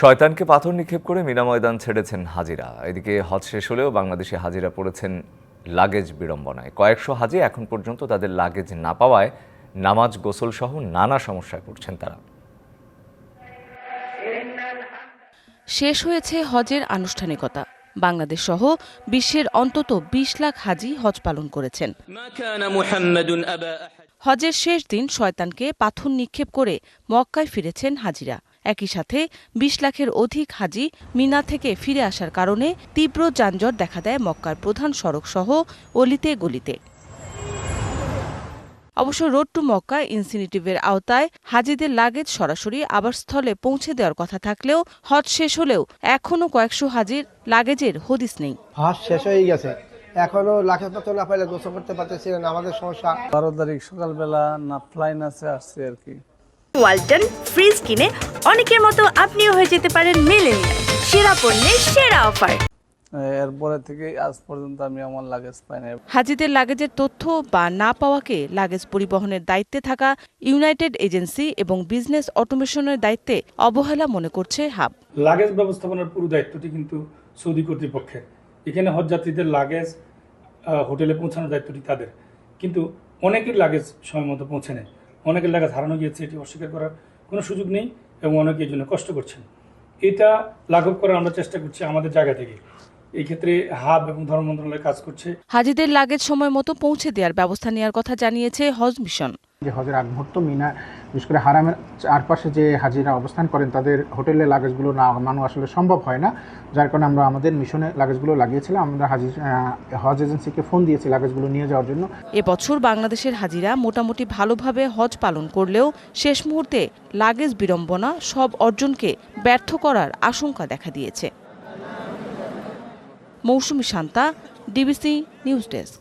শয়তানকে পাথর নিক্ষেপ করে মিনা ময়দান ছেড়েছেন হাজিরা। এদিকে হজ শেষ হলেও বাংলাদেশে হাজিরা পড়েছেন লাগেজ বিড়ম্বনায়। কয়েকশো হাজি এখন পর্যন্ত তাদের লাগেজ না পাওয়ায় নামাজ গোসল সহ নানা সমস্যায় পড়ছেন তারা। শেষ হয়েছে হজের আনুষ্ঠানিকতা। বাংলাদেশ সহ বিশ্বের অন্তত ২০ লাখ হাজি হজ পালন করেছেন। হজের শেষ দিন শয়তানকে পাথর নিক্ষেপ করে মক্কায় ফিরেছেন হাজিরা। একই সাথে ২০ লাখের অধিক হাজি মিনা থেকে ফিরে আসার কারণে তীব্র যানজট দেখা দেয় মক্কার প্রধান সড়ক সহ অলিতে গলিতে। অবশ্য রোড টু মক্কা ইনসিনিটিভের আওতায় হাজিদের লাগেজ সরাসরি আবাসস্থলে পৌঁছে দেওয়ার কথা থাকলেও হজ শেষ হলেও এখনও কয়েকশো হাজির লাগেজের হদিস নেই। হজ শেষ হয়ে গেছে। এখনও লাখে পাত্র না পাইলে গোসল করতে পারতেছি না আমাদের সমস্যা। বারো তারিখ সকালবেলা না ফ্লাইন আছে আসছে আর কি। ওয়ালটন ফ্রিজ কিনে অনেকের মতো আপনিও হয়ে যেতে পারেন মেলেনিয়া সেরা পণ্যের সেরা অফার। এরপরে থেকে আজ পর্যন্ত আমি আমার লাগেজ পাই নাই। হাজিদের লাগেজের তথ্য বা না পাওয়াকে লাগেজ পরিবহনের দায়িত্বে থাকা ইউনাইটেড এজেন্সি এবং বিজনেস অটোমেশনের দায়িত্বে অবহেলা মনে করছে হাব। লাগেজ ব্যবস্থাপনার পুরো দায়িত্বটি কিন্তু সৌদি কর্তৃপক্ষের। এখানে হজযাত্রীদের লাগেজ হোটেলে পৌঁছানোর দায়িত্বটি তাদের। কিন্তু অনেকের লাগেজ সময় মতো পৌঁছে নেয় অনেকের লাগা হারানো গিয়েছে এটি অস্বীকার করার কোনো সুযোগ নেই এবং অনেকে এই জন্য কষ্ট করছেন। এটা লাঘব করার আমরা চেষ্টা করছি আমাদের জায়গা থেকে। এই ক্ষেত্রে হাব এবং ধর্ম মন্ত্রণালয় কাজ করছে। হাজিদের লাগেজ সময় মতো পৌঁছে দেওয়ার ব্যবস্থা নেওয়ার কথা জানিয়েছে হজ মিশন। যে হজের আগ মুহূর্ত মিনা বিশেষ করে হারামের চারপাশে যে হাজিরা অবস্থান করেন, তাদের হোটেলে লাগেজগুলো না নামানো আসলে সম্ভব হয় না। যার কারণে আমরা আমাদের মিশনে লাগেজগুলো লাগিয়েছিলাম। আমরা হাজি হজ এজেন্সিকে ফোন দিয়েছি লাগেজগুলো নিয়ে যাওয়ার জন্য। এবছর বাংলাদেশের হাজিরা মোটামুটি ভালোভাবে হজ পালন করলেও শেষ মুহূর্তে লাগেজ বিড়ম্বনা সব অর্জনকে ব্যর্থ করার আশঙ্কা দেখা দিয়েছে। Moushumi Shanta, DBC news desk.